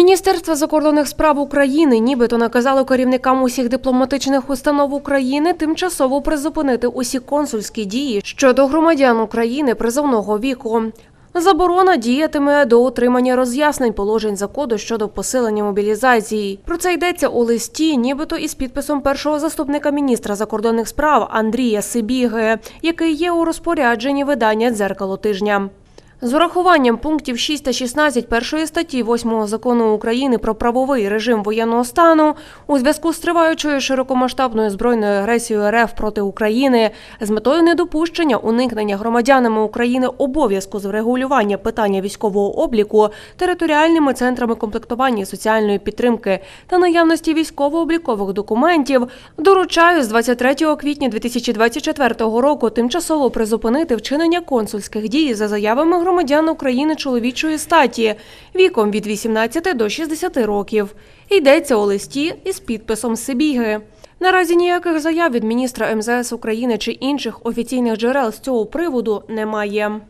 Міністерство закордонних справ України нібито наказало керівникам усіх дипломатичних установ України тимчасово призупинити усі консульські дії щодо громадян України призовного віку. Заборона діятиме до отримання роз'яснень положень закону щодо посилення мобілізації. Про це йдеться у листі, нібито із підписом першого заступника міністра закордонних справ Андрія Сибіги, який є у розпорядженні видання дзеркало тижня. З урахуванням пунктів 6 та 16 першої статті 8 закону України про правовий режим воєнного стану у зв'язку з триваючою широкомасштабною збройною агресією РФ проти України з метою недопущення уникнення громадянами України обов'язку з врегулювання питання військового обліку територіальними центрами комплектування і соціальної підтримки та наявності військово-облікових документів доручаю з 23 квітня 2024 року тимчасово призупинити вчинення консульських дій за заявами громадян України чоловічої статі віком від 18 до 60 років. Йдеться у листі із підписом Сибіги. Наразі ніяких заяв від міністра МЗС України чи інших офіційних джерел з цього приводу немає.